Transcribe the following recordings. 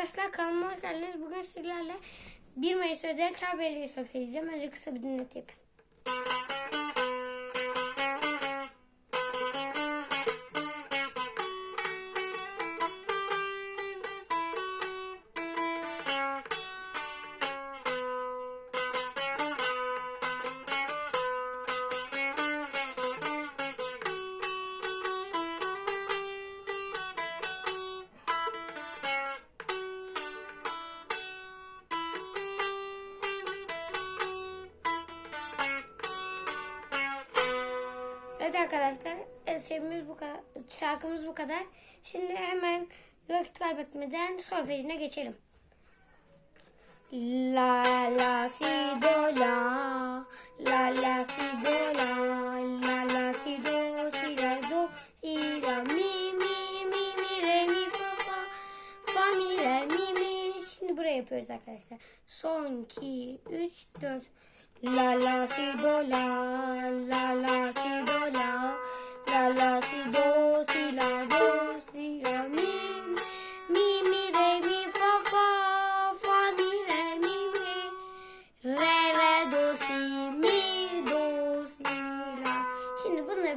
arkadaşlar kanalıma hoş geldiniz. Bugün sizlerle 1 Mayıs özel çağ belediye edeceğim. Önce kısa bir dinlet yapayım. Evet arkadaşlar eserimiz bu kadar, şarkımız bu kadar. Şimdi hemen vakit kaybetmeden solfejine geçelim. La la si do la. La la si do la. La la si do si la do si la. Mi mi mi mi re mi fa fa. Fa mi re mi mi. Şimdi buraya yapıyoruz arkadaşlar. Son 2 3 4 La la si do la. La la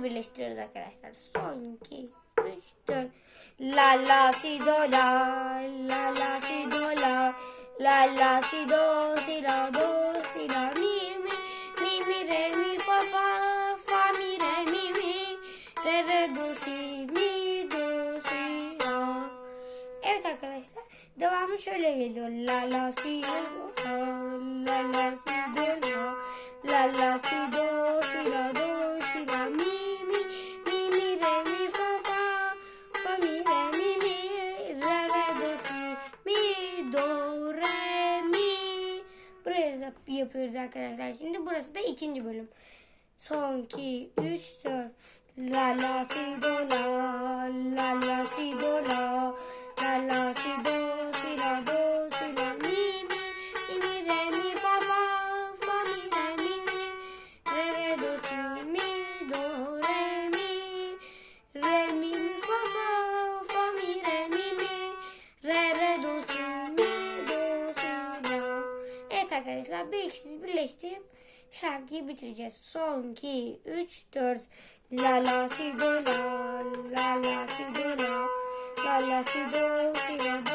bunları birleştiriyoruz arkadaşlar. Son 2 3 4 La la si do la. La la si do la. La la si do si la do si la mi mi. Mi mi re mi fa fa fa mi re mi mi. Re re do si mi do si la. Evet arkadaşlar devamı şöyle geliyor. La la si do la. La la si do la. La la si do yapıyoruz arkadaşlar. Şimdi burası da ikinci bölüm. Son 2 3 4 La la si do arkadaşlar bir ikisini birleştirip şarkıyı bitireceğiz. Son 2 3 4 La la si do la la la si do la la la si do si la do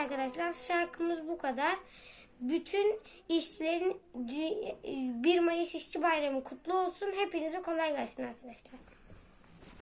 arkadaşlar şarkımız bu kadar. Bütün işçilerin 1 Mayıs İşçi Bayramı kutlu olsun. Hepinize kolay gelsin arkadaşlar.